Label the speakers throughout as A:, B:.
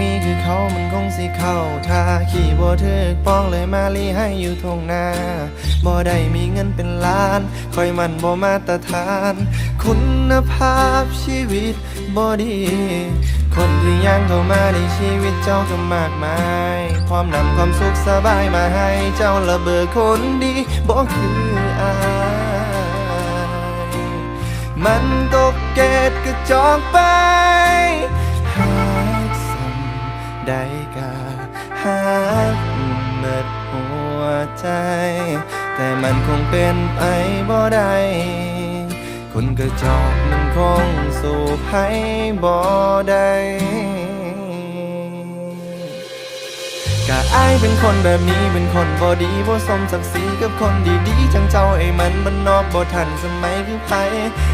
A: มีทองหางมีคือเขามันคงสิเข้าท่าขี่บ่ถึกป้องเลยมาลีให้อยู่ทงนาบ่ได้มีเงินเป็นล้านคอยมันบ่มาตรฐาน คุณภาพชีวิตบ่ดี คนที่ย่างเข้ามาในชีวิตเจ้าก็มากมาย พร้อมนำความสุขสบายมาให้เจ้าระเบิดคนดีบ่คืออายมันตกเกตกระจอกไป ใดกาหากเบิดหัวใจ แต่มันคงเป็นไปบ่ได้คนกระจอกมันคงสู่ให้บ่ได้ กะอายเป็นคนแบบนี้เป็นคนบ่ดีบ่สมศักดิ์ศรีกับคนดีๆจังเจ้าไอ้มันมันนอกบ่ทันสมัยคือไผ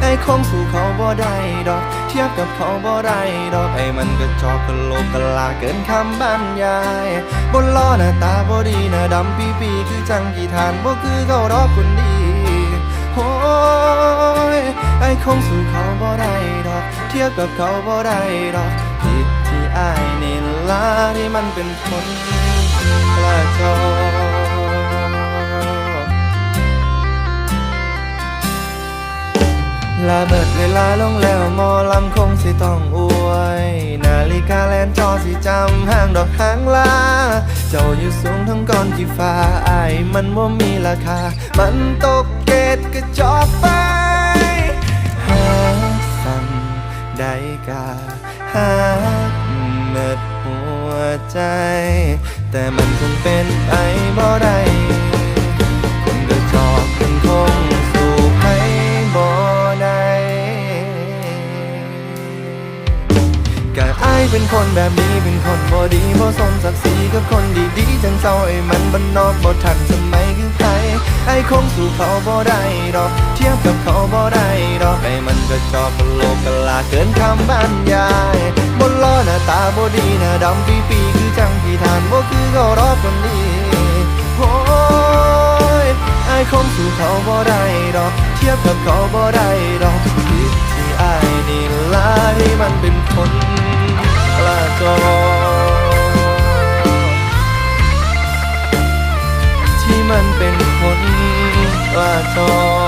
A: ไอ้คงสู่เขาบ่ได้ดอก เทียบกับเขาบ่ได้ดอกไอ้มันก็จอกกะโลกกะลาเกินคำบรรยายบนล้อหน้าตาบ่ดีหน้าดำปีปีคือจังกี่ทานบ่คือเขาดอกคนดีโอ้ยไอ้คงสู่เขาบ่ได้ดอก เทียบกับเขาบ่ได้ดอกผิดที่อายนี่ล่ะที่มันเป็นคน กระจอกลาเบิดเวลาลงแล้วมอลำคงสิต้องอวย นาฬิกาแลนจอสิจำห้างดอกหางลา เจ้าอยู่สูงทั้งก้อนที่ฟ้าอายมันว่ามีราคา มันตกเกตกระจอกไปหาสั่งได้กาหาเมิดหัวใจ แต่มันคงเป็นไปบ่ได้คนกระจอกมันคงสู่ให้บ่ได้กะอายเป็นคนแบบนี้เป็นคนบ่ดีบ่สมศักดิ์ศรีกับคนดีๆจังเจ้าไอ้มันบ้านนอกบ่ทันสมัยคือใครไอ้คงสู่เขาบ่ได้ดอกเทียบกับเขาบ่ได้ ดอกไอ้มันก็จอกกะโลกกลาเกินคำบรรยายบนล้อหน้าตาบดีหน้าดำปีปีๆคือจังที่ทานบ่คือเขารอคนนี้โอ้ยไอ้คงสู่เขาบ่ได้ดอก เทียบกับเขาบ่ได้ดอกผิดที่ไอายนี่ล่ะที่มันเป็นคนกระจอที่มันเป็นคนกระจอ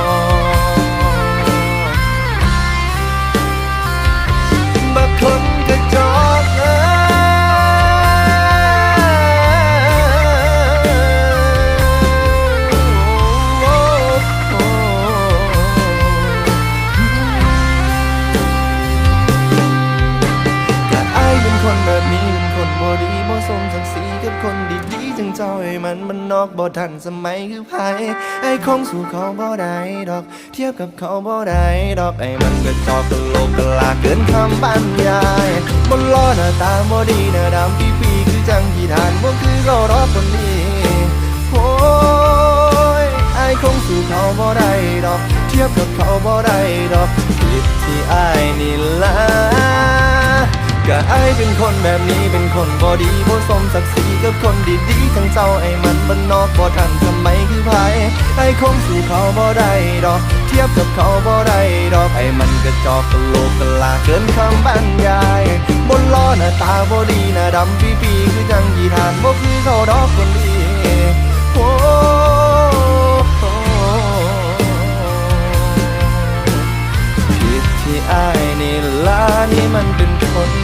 A: คนดีๆจังจอ้มันมันนอกบ่ทันสมัยคือไผไอ้คงสู่เขาบ่ได้ดอก เทียบกับเขาบ่ได้ดอกไอ้มันก็จอกกะโลกกะลาเกินคำบรรยายบนล้อหน้าตาบ่ดีหน้าดำปีปีๆคือจังที่ทานบ่คือเขารอคนนี้โอ้ยไอ้คงสู่เขาบ่ได้ดอก เทียบกับเขาบ่ได้ดอกผิดที่ไอายนี่ล ก็ไอายเป็นคนแบบนี้เป็นคนบ่ดีบ่สมศักดิ์ศรีกับคนดีๆทั้งเจ้าไอ้มันบ้านนอกบ่ทันสมัยคือไผไอ้คงสู่เขาบ่ได้ดอก เทียบกับเขาบ่ได้ดอกไอ้มันกระจอกกะโลกกะลาเกินคำบรรยาย บนล้อหน้าตาบ่ดีหน้าดำปีปีคือจังยีทานบ่คือเขาดอกคนดีโอ้ผิดที่อายนี่ล่ะนี่มันเป็นคน